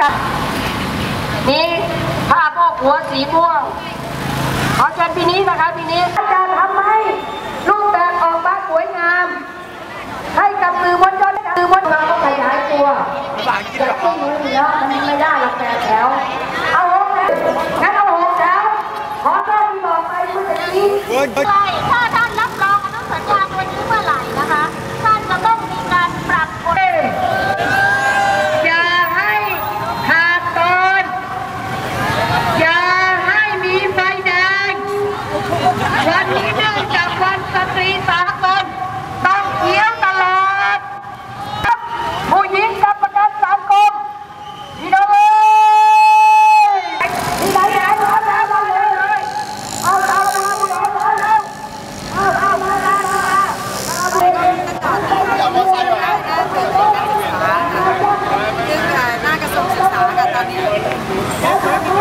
จัดนี่ผ้าโพกหัวสีม่วง ขอเชิญพี่นี้นะคะพี่นี้จะทำให้รูปแบบออกมาสวยงาม ให้กับสื่อมวลชนสื่อมวลชนก็ขยายตัวจะขึ้นมือเยอมันไม่ได้หรอกแต่แถวเอาหกแถวงั้นเอาหกแถวขอต้อนที่บอกไปเมื่อกี้ Uhum.